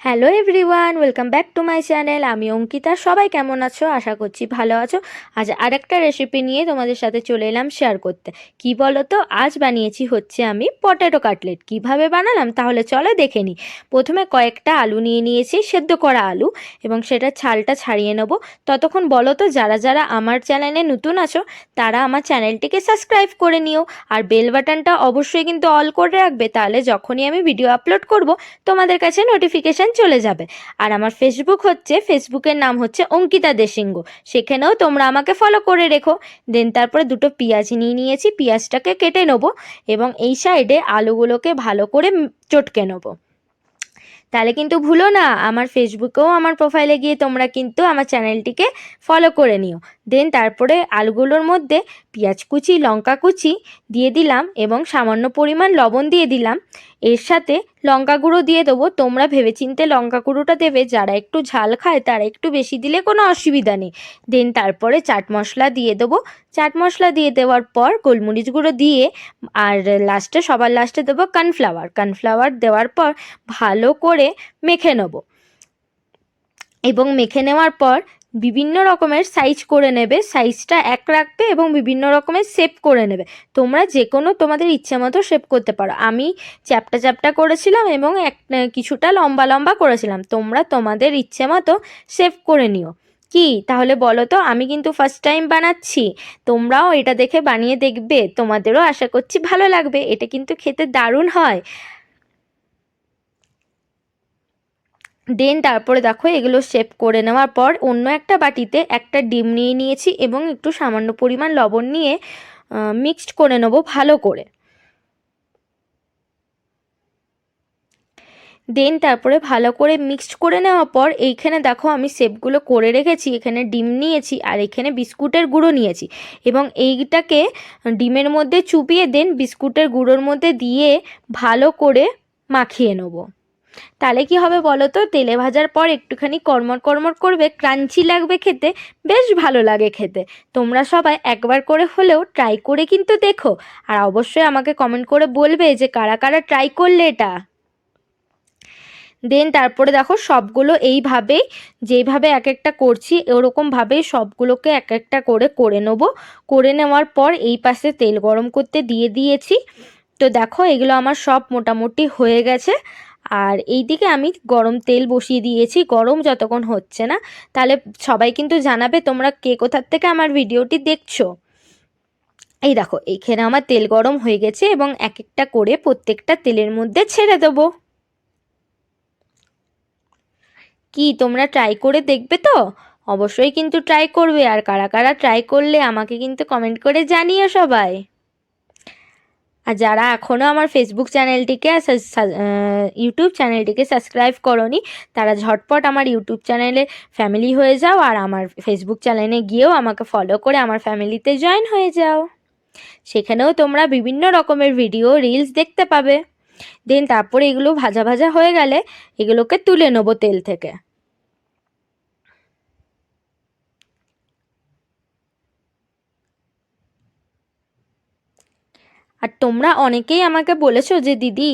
Hello everyone welcome back to my channel আমি অঙ্কিতা, সবাই কেমন আছো? আশা করছি ভালো আছো। আজ আরেকটা রেসিপি নিয়ে তোমাদের সাথে চলে এলাম শেয়ার করতে। কি বলো তো আজ বানিয়েছি হচ্ছে আমি পটেটো কাটলেট কীভাবে বানালাম? তাহলে চলো দেখে নিই প্রথমে কয়েকটা আলু নিয়ে নিয়েছি, সেদ্ধ করা আলু, এবং সেটা ছালটা ছাড়িয়ে নেব। ততক্ষণ বলো তো, যারা যারা আমার চ্যানেলে নতুন আছো, তারা আমার চ্যানেলটিকে সাবস্ক্রাইব করে নিও। আর বেল বাটনটা অবশ্যই কিন্তু অল করে রাখবে। তাহলে যখনই আমি ভিডিও আপলোড করব, তোমাদের কাছে নোটিফিকেশান চলে যাবে। আর আমার ফেসবুক হচ্ছে ফেসবুকের নাম হচ্ছে অঙ্কিতা দেশিঙ্গ। সেখানেও তোমরা আমাকে ফলো করে রেখো। দেন তারপরে দুটো পেঁয়াজ নিয়ে নিয়েছি, পেঁয়াজটাকে কেটে নেব এবং এই সাইডে আলুগুলোকে ভালো করে চটকে নেব। তাহলে কিন্তু ভুলো না, আমার ফেসবুকেও আমার প্রোফাইলে গিয়ে তোমরা কিন্তু আমার চ্যানেলটিকে ফলো করে নিও। দেন তারপরে আলুগুলোর মধ্যে পেঁয়াজ কুচি, লঙ্কা কুচি দিয়ে দিলাম এবং সামান্য পরিমাণ লবণ দিয়ে দিলাম। এর সাথে লঙ্কা গুঁড়ো দিয়ে দেবো। তোমরা ভেবেচিন্তে লঙ্কা গুঁড়োটা দেবে। যারা একটু ঝাল খায়, তারা একটু বেশি দিলে কোনো অসুবিধা নেই। দেন তারপরে চাট মশলা দিয়ে দেবো। চাট মশলা দিয়ে দেওয়ার পর গোলমরিচ গুঁড়ো দিয়ে, আর লাস্টে সবার লাস্টে দেবো কর্নফ্লাওয়ার। কর্নফ্লাওয়ার দেওয়ার পর ভালো করে মেখে নেব। এবং মেখে নেওয়ার পর বিভিন্ন রকমের সাইজ করে নেবে। সাইজটা এক রাখবে এবং বিভিন্ন রকমের শেপ করে নেবে। তোমরা যে কোনো তোমাদের ইচ্ছে মতো শেপ করতে পারো। আমি চ্যাপটা চ্যাপটা করেছিলাম এবং এক কিছুটা লম্বা লম্বা করেছিলাম। তোমরা তোমাদের ইচ্ছে মতো শেপ করে নিও। কি? তাহলে বলো তো, আমি কিন্তু ফার্স্ট টাইম বানাচ্ছি। তোমরাও এটা দেখে বানিয়ে দেখবে। তোমাদেরও আশা করছি ভালো লাগবে। এটা কিন্তু খেতে দারুণ হয়। দেন তারপরে দেখো এগুলো শেপ করে নেওয়ার পর অন্য একটা বাটিতে একটা ডিম নিয়ে নিয়েছি এবং একটু সামান্য পরিমাণ লবণ নিয়ে মিক্সড করে নেব ভালো করে। দেন তারপরে ভালো করে মিক্সড করে নেওয়ার পর এইখানে দেখো আমি শেপগুলো করে রেখেছি, এখানে ডিম নিয়েছি আর এখানে বিস্কুটের গুঁড়ো নিয়েছি এবং এইটাকে ডিমের মধ্যে চুপিয়ে দেন বিস্কুটের গুঁড়োর মধ্যে দিয়ে ভালো করে মাখিয়ে নেব। তাহলে কি হবে বলো তো? তেলে ভাজার পর একটুখানি কর্মর কর্মর করবে, ক্রাঞ্চি লাগবে খেতে, বেশ ভালো লাগে খেতে। তোমরা সবাই একবার করে হলেও ট্রাই করে কিন্তু দেখো। আর অবশ্যই আমাকে কমেন্ট করে বলবে যে কারা কারা ট্রাই করলে এটা। দেন তারপরে দেখো সবগুলো এইভাবেই যেইভাবে এক একটা করছি ওরকমভাবেই সবগুলোকে এক একটা করে করে নেব। করে নেওয়ার পর এই পাশে তেল গরম করতে দিয়ে দিয়েছি। তো দেখো এগুলো আমার সব মোটামুটি হয়ে গেছে। আর এই দিকে আমি গরম তেল বসিয়ে দিয়েছি, গরম যতক্ষণ হচ্ছে না। তাহলে সবাই কিন্তু জানাবে তোমরা কে কোথার থেকে আমার ভিডিওটি দেখছ। এই দেখো, এইখানে আমার তেল গরম হয়ে গেছে এবং এক একটা করে প্রত্যেকটা তেলের মধ্যে ছেড়ে দেবো। কি, তোমরা ট্রাই করে দেখবে তো? অবশ্যই কিন্তু ট্রাই করবে, আর কারা কারা ট্রাই করলে আমাকে কিন্তু কমেন্ট করে জানিও সবাই। আর যারা এখনও আমার ফেসবুক চ্যানেলটিকে ইউটিউব চ্যানেলটিকে সাবস্ক্রাইব করনি, তারা ঝটপট আমার ইউটিউব চ্যানেলে ফ্যামিলি হয়ে যাও আর আমার ফেসবুক চ্যানেলে গিয়েও আমাকে ফলো করে আমার ফ্যামিলিতে জয়েন হয়ে যাও। সেখানেও তোমরা বিভিন্ন রকমের ভিডিও রিলস দেখতে পাবে। দেন তারপরে এগুলো ভাজা ভাজা হয়ে গেলে এগুলোকে তুলে নেব তেল থেকে। আর তোমরা অনেকেই আমাকে বলেছ যে, দিদি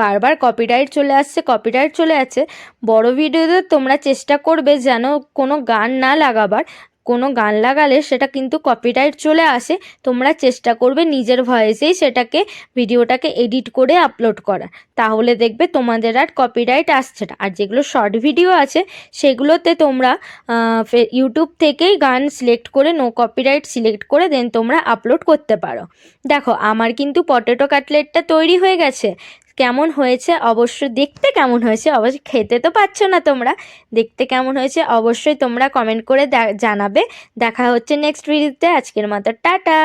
বারবার কপিরাইট চলে আসছে কপিরাইট চলে আছে। বড় ভিডিওতে তোমরা চেষ্টা করবে যেন কোনো গান না লাগাবার। কোনো গান লাগালে সেটা কিন্তু কপিরাইট চলে আসে। তোমরা চেষ্টা করবে নিজের ভয়েসেই সেটাকে, ভিডিওটাকে এডিট করে আপলোড করা। তাহলে দেখবে তোমাদের আর কপিরাইট আসছে না। আর যেগুলো শর্ট ভিডিও আছে, সেগুলোতে তোমরা ইউটিউব থেকেই গান সিলেক্ট করে নো কপিরাইট সিলেক্ট করে দেন তোমরা আপলোড করতে পারো। দেখো, আমার কিন্তু পটেটো কাটলেটটা তৈরি হয়ে গেছে। কেমন হয়েছে? অবশ্যই দেখতে কেমন হয়েছে? অবশ্যই খেতে তো পাচ্ছ না তোমরা। দেখতে কেমন হয়েছে? অবশ্যই তোমরা কমেন্ট করে জানাবে। দেখা হচ্ছে নেক্সট ভিডিওতে আজকের মতো টাটা।